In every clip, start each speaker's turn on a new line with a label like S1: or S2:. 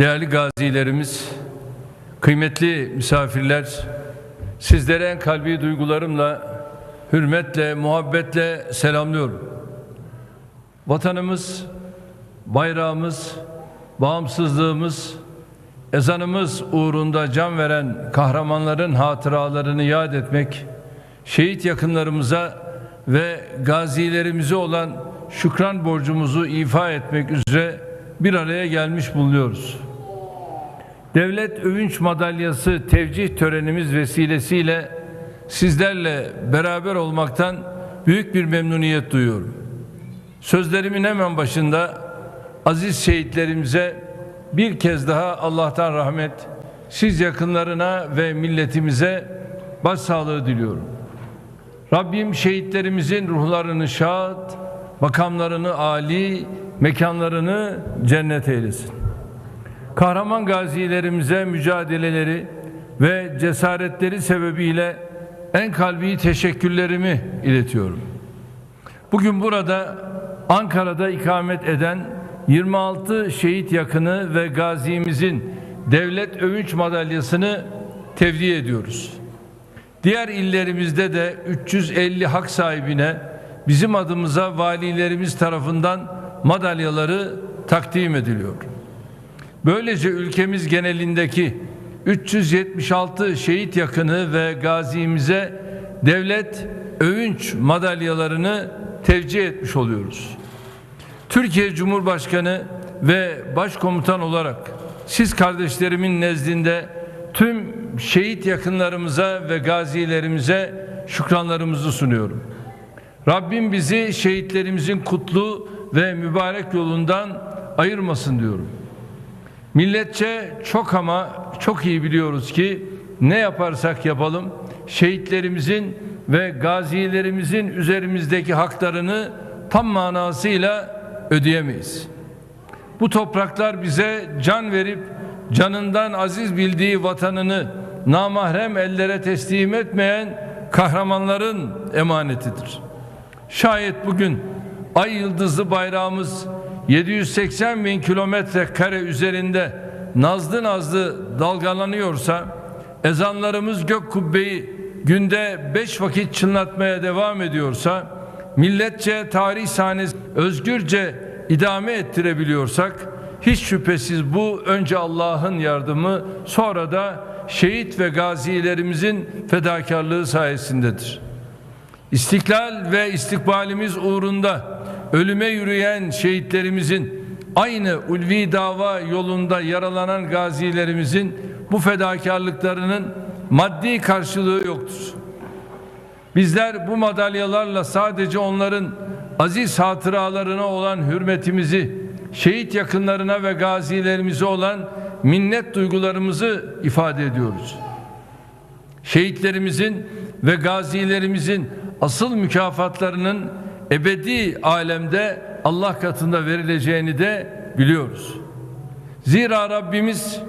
S1: değerli gazilerimiz, kıymetli misafirler, sizlere en kalbi duygularımla, hürmetle, muhabbetle selamlıyorum. Vatanımız, bayrağımız, bağımsızlığımız, ezanımız uğrunda can veren kahramanların hatıralarını yad etmek, şehit yakınlarımıza ve gazilerimize olan şükran borcumuzu ifa etmek üzere bir araya gelmiş bulunuyoruz. Devlet Övünç Madalyası tevcih törenimiz vesilesiyle sizlerle beraber olmaktan büyük bir memnuniyet duyuyorum. Sözlerimin hemen başında aziz şehitlerimize bir kez daha Allah'tan rahmet, siz yakınlarına ve milletimize başsağlığı diliyorum. Rabbim şehitlerimizin ruhlarını şad, makamlarını âli, mekanlarını cennet eylesin. Kahraman gazilerimize mücadeleleri ve cesaretleri sebebiyle en kalbi teşekkürlerimi iletiyorum. Bugün burada Ankara'da ikamet eden 26 şehit yakını ve gazimizin devlet övünç madalyasını tevdi ediyoruz. Diğer illerimizde de 350 hak sahibine bizim adımıza valilerimiz tarafından madalyaları takdim ediliyor. Böylece ülkemiz genelindeki 376 şehit yakını ve gazimize devlet övünç madalyalarını tevcih etmiş oluyoruz. Türkiye Cumhurbaşkanı ve Başkomutan olarak siz kardeşlerimin nezdinde tüm şehit yakınlarımıza ve gazilerimize şükranlarımızı sunuyorum. Rabbim bizi şehitlerimizin kutlu ve mübarek yolundan ayırmasın diyorum. Milletçe çok ama çok iyi biliyoruz ki ne yaparsak yapalım şehitlerimizin ve gazilerimizin üzerimizdeki haklarını tam manasıyla ödeyemeyiz. Bu topraklar bize can verip canından aziz bildiği vatanını namahrem ellere teslim etmeyen kahramanların emanetidir. Şayet bugün ay yıldızlı bayrağımız 780 bin kilometre kare üzerinde nazlı nazlı dalgalanıyorsa ezanlarımız gök kubbeyi günde beş vakit çınlatmaya devam ediyorsa milletçe tarih sahnesi özgürce idame ettirebiliyorsak hiç şüphesiz bu önce Allah'ın yardımı sonra da şehit ve gazilerimizin fedakarlığı sayesindedir. İstiklal ve istikbalimiz uğrunda ölüme yürüyen şehitlerimizin aynı ulvi dava yolunda yaralanan gazilerimizin bu fedakarlıklarının maddi karşılığı yoktur. Bizler bu madalyalarla sadece onların aziz hatıralarına olan hürmetimizi, şehit yakınlarına ve gazilerimize olan minnet duygularımızı ifade ediyoruz. Şehitlerimizin ve gazilerimizin asıl mükafatlarının ebedi alemde Allah katında verileceğini de biliyoruz. Zira Rabbimiz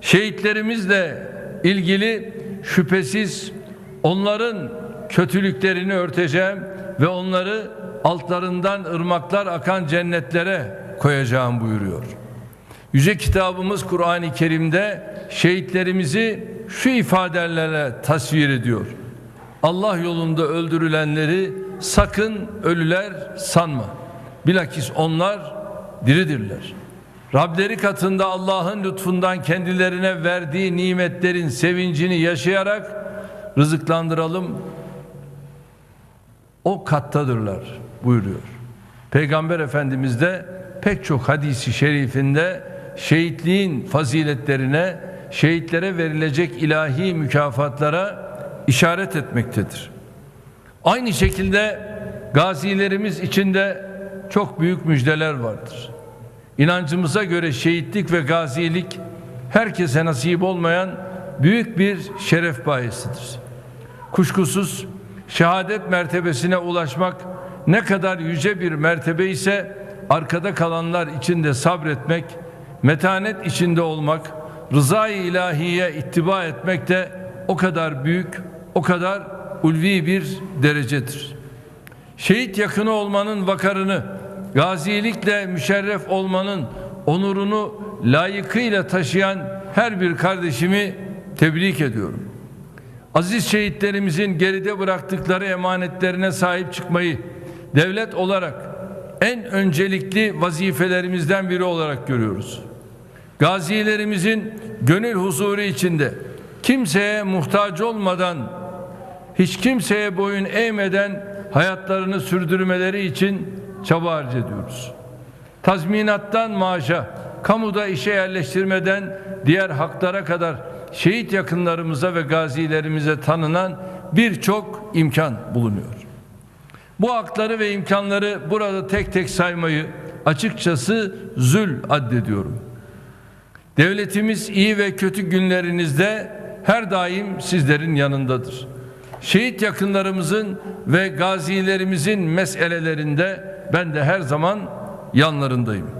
S1: şehitlerimizle ilgili şüphesiz onların kötülüklerini örteceğim ve onları altlarından ırmaklar akan cennetlere koyacağım buyuruyor. Yüce kitabımız Kur'an-ı Kerim'de şehitlerimizi şu ifadelerle tasvir ediyor. Allah yolunda öldürülenleri sakın ölüler sanma. Bilakis onlar diridirler. Rableri katında Allah'ın lütfundan kendilerine verdiği nimetlerin sevincini yaşayarak rızıklandıralım. O kattadırlar buyuruyor. Peygamber Efendimiz de pek çok hadisi şerifinde şehitliğin faziletlerine, şehitlere verilecek ilahi mükafatlara işaret etmektedir. Aynı şekilde gazilerimiz içinde çok büyük müjdeler vardır. İnancımıza göre şehitlik ve gazilik herkese nasip olmayan büyük bir şeref bayisidir. Kuşkusuz şehadet mertebesine ulaşmak ne kadar yüce bir mertebe ise arkada kalanlar içinde sabretmek, metanet içinde olmak, rızayı ilahiye ittiba etmek de o kadar büyük, o kadar ulvi bir derecedir. Şehit yakını olmanın vakarını, gazilikle müşerref olmanın onurunu layıkıyla taşıyan her bir kardeşimi tebrik ediyorum. Aziz şehitlerimizin geride bıraktıkları emanetlerine sahip çıkmayı devlet olarak en öncelikli vazifelerimizden biri olarak görüyoruz. Gazilerimizin gönül huzuru içinde kimseye muhtaç olmadan hiç kimseye boyun eğmeden hayatlarını sürdürmeleri için çaba harc ediyoruz. Tazminattan maaşa, kamuda işe yerleştirmeden diğer haklara kadar şehit yakınlarımıza ve gazilerimize tanınan birçok imkan bulunuyor. Bu hakları ve imkanları burada tek tek saymayı açıkçası zül addediyorum. Devletimiz iyi ve kötü günlerinizde her daim sizlerin yanındadır. Şehit yakınlarımızın ve gazilerimizin meselelerinde ben de her zaman yanlarındayım.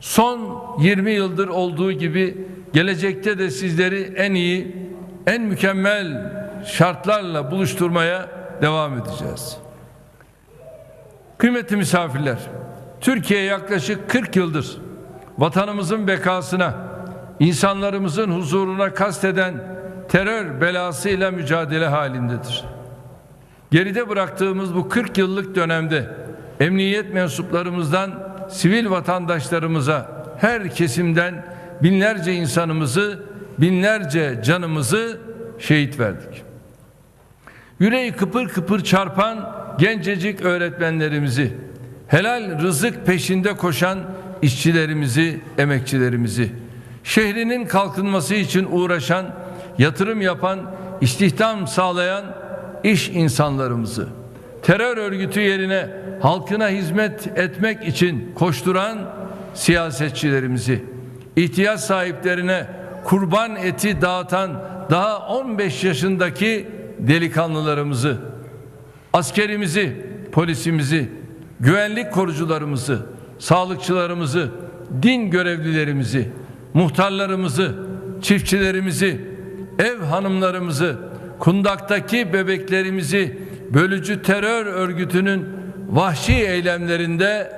S1: Son 20 yıldır olduğu gibi gelecekte de sizleri en iyi, en mükemmel şartlarla buluşturmaya devam edeceğiz. Kıymetli misafirler, Türkiye yaklaşık 40 yıldır vatanımızın bekasına, insanlarımızın huzuruna kasteden terör belasıyla mücadele halindedir. Geride bıraktığımız bu 40 yıllık dönemde emniyet mensuplarımızdan sivil vatandaşlarımıza her kesimden binlerce insanımızı, binlerce canımızı şehit verdik. Yüreği kıpır kıpır çarpan gencecik öğretmenlerimizi, helal rızık peşinde koşan işçilerimizi, emekçilerimizi, şehrinin kalkınması için uğraşan, yatırım yapan, istihdam sağlayan iş insanlarımızı, terör örgütü yerine halkına hizmet etmek için koşturan siyasetçilerimizi, ihtiyaç sahiplerine kurban eti dağıtan daha 15 yaşındaki delikanlılarımızı, askerimizi, polisimizi, güvenlik korucularımızı, sağlıkçılarımızı, din görevlilerimizi, muhtarlarımızı, çiftçilerimizi, ev hanımlarımızı, kundaktaki bebeklerimizi bölücü terör örgütünün vahşi eylemlerinde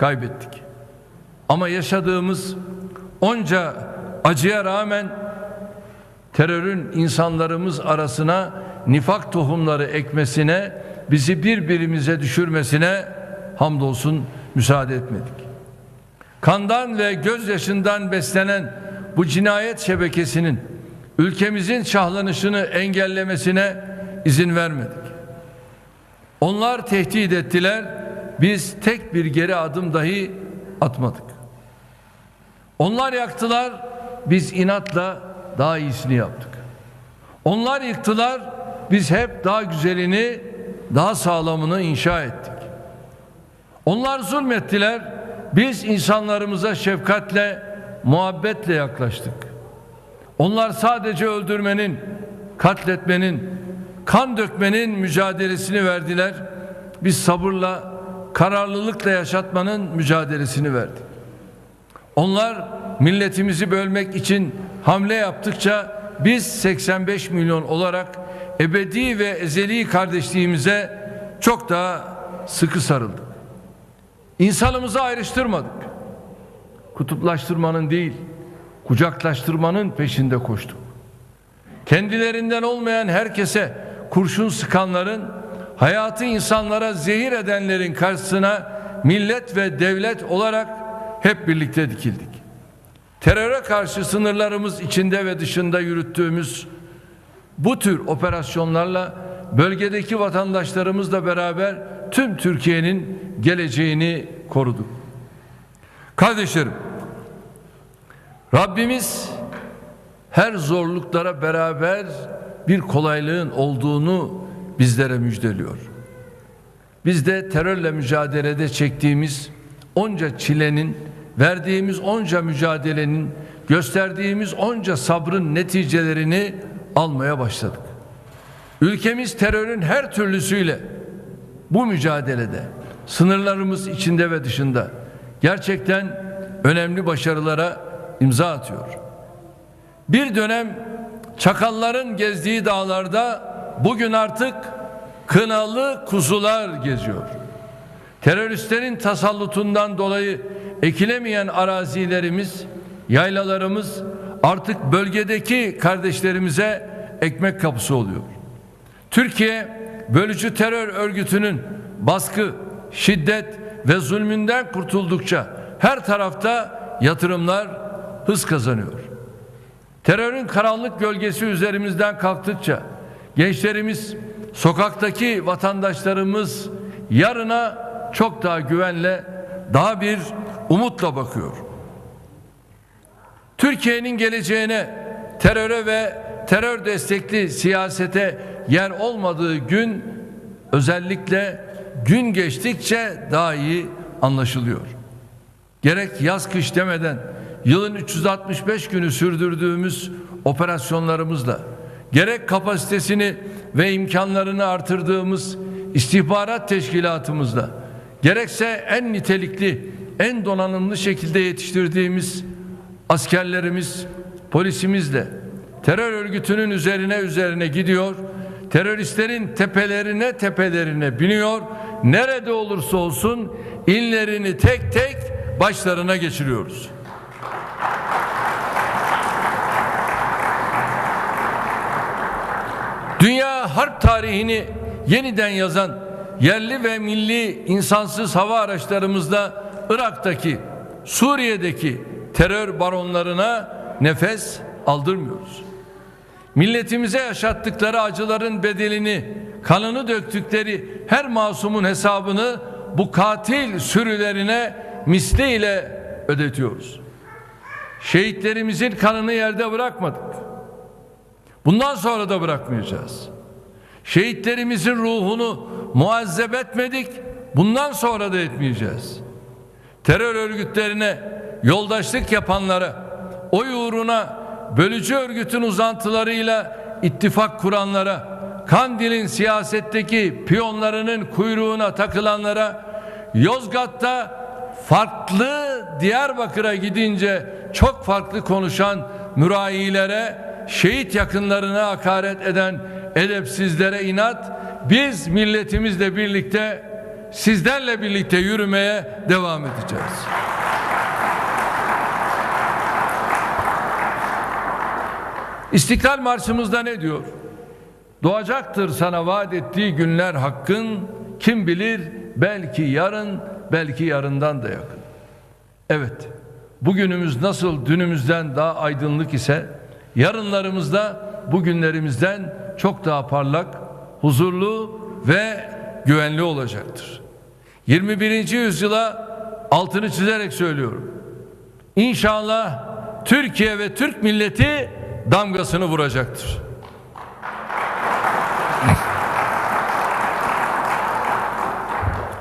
S1: kaybettik. Ama yaşadığımız onca acıya rağmen terörün insanlarımız arasına nifak tohumları ekmesine, bizi birbirimize düşürmesine hamdolsun müsaade etmedik. Kandan ve gözyaşından beslenen bu cinayet şebekesinin ülkemizin şahlanışını engellemesine izin vermedik. Onlar tehdit ettiler, biz tek bir geri adım dahi atmadık. Onlar yaktılar, biz inatla daha iyisini yaptık. Onlar yıktılar, biz hep daha güzelini, daha sağlamını inşa ettik. Onlar zulmettiler, biz insanlarımıza şefkatle, muhabbetle yaklaştık. Onlar sadece öldürmenin, katletmenin, kan dökmenin mücadelesini verdiler. Biz sabırla, kararlılıkla yaşatmanın mücadelesini verdik. Onlar milletimizi bölmek için hamle yaptıkça biz 85 milyon olarak ebedi ve ezeli kardeşliğimize çok daha sıkı sarıldık. İnsanımızı ayrıştırmadık. Kutuplaştırmanın değil, kucaklaştırmanın peşinde koştuk. Kendilerinden olmayan herkese kurşun sıkanların, hayatı insanlara zehir edenlerin karşısına millet ve devlet olarak hep birlikte dikildik. Teröre karşı sınırlarımız içinde ve dışında yürüttüğümüz bu tür operasyonlarla bölgedeki vatandaşlarımızla beraber tüm Türkiye'nin geleceğini koruduk. Kardeşlerim, Rabbimiz her zorluklara beraber bir kolaylığın olduğunu bizlere müjdeliyor. Biz de terörle mücadelede çektiğimiz onca çilenin, verdiğimiz onca mücadelenin, gösterdiğimiz onca sabrın neticelerini almaya başladık. Ülkemiz terörün her türlüsüyle bu mücadelede sınırlarımız içinde ve dışında gerçekten önemli başarılara imza atıyor. Bir dönem çakalların gezdiği dağlarda bugün artık kınalı kuzular geziyor. Teröristlerin tasallutundan dolayı ekilemeyen arazilerimiz yaylalarımız artık bölgedeki kardeşlerimize ekmek kapısı oluyor. Türkiye bölücü terör örgütünün baskı, şiddet ve zulmünden kurtuldukça her tarafta yatırımlar hız kazanıyor. Terörün karanlık gölgesi üzerimizden kalktıkça gençlerimiz, sokaktaki vatandaşlarımız yarına çok daha güvenle, daha bir umutla bakıyor. Türkiye'nin geleceğine teröre ve terör destekli siyasete yer olmadığı gün özellikle gün geçtikçe daha iyi anlaşılıyor. Gerek yaz kış demeden yılın 365 günü sürdürdüğümüz operasyonlarımızla gerek kapasitesini ve imkanlarını artırdığımız istihbarat teşkilatımızla gerekse en nitelikli en donanımlı şekilde yetiştirdiğimiz askerlerimiz polisimizle terör örgütünün üzerine üzerine gidiyor teröristlerin tepelerine tepelerine biniyor nerede olursa olsun inlerini tek tek başlarına geçiriyoruz. Dünya harp tarihini yeniden yazan yerli ve milli insansız hava araçlarımızla Irak'taki, Suriye'deki terör baronlarına nefes aldırmıyoruz. Milletimize yaşattıkları acıların bedelini, kanını döktükleri her masumun hesabını bu katil sürülerine misliyle ödetiyoruz. Şehitlerimizin kanını yerde bırakmadık. Bundan sonra da bırakmayacağız. Şehitlerimizin ruhunu muazzeb etmedik. Bundan sonra da etmeyeceğiz. Terör örgütlerine yoldaşlık yapanlara, oy uğruna bölücü örgütün uzantılarıyla ittifak kuranlara, Kandil'in siyasetteki piyonlarının kuyruğuna takılanlara, Yozgat'ta farklı Diyarbakır'a gidince çok farklı konuşan mürayilere, şehit yakınlarına hakaret eden edepsizlere inat, biz milletimizle birlikte sizlerle birlikte yürümeye devam edeceğiz. İstiklal Marşımızda ne diyor? Doğacaktır sana vaat ettiği günler hakkın, kim bilir belki yarın, belki yarından da yakın. Evet, bugünümüz nasıl dünümüzden daha aydınlık ise, yarınlarımızda bugünlerimizden çok daha parlak, huzurlu ve güvenli olacaktır. 21. yüzyıla altını çizerek söylüyorum. İnşallah Türkiye ve Türk milleti damgasını vuracaktır.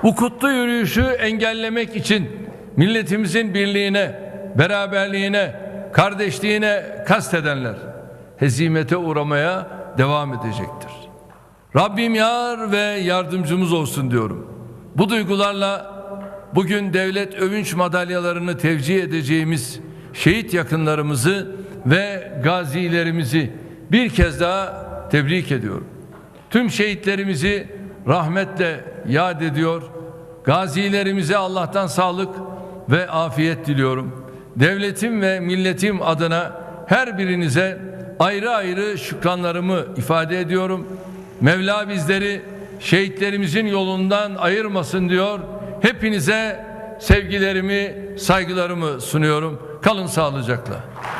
S1: Bu kutlu yürüyüşü engellemek için milletimizin birliğine, beraberliğine, kardeşliğine kastedenler hezimete uğramaya devam edecektir. Rabbim yar ve yardımcımız olsun diyorum. Bu duygularla bugün devlet övünç madalyalarını tevcih edeceğimiz şehit yakınlarımızı ve gazilerimizi bir kez daha tebrik ediyorum. Tüm şehitlerimizi rahmetle yad ediyor. Gazilerimize Allah'tan sağlık ve afiyet diliyorum. Devletim ve milletim adına her birinize ayrı ayrı şükranlarımı ifade ediyorum. Mevla bizleri şehitlerimizin yolundan ayırmasın diyor. Hepinize sevgilerimi, saygılarımı sunuyorum. Kalın sağlıcakla.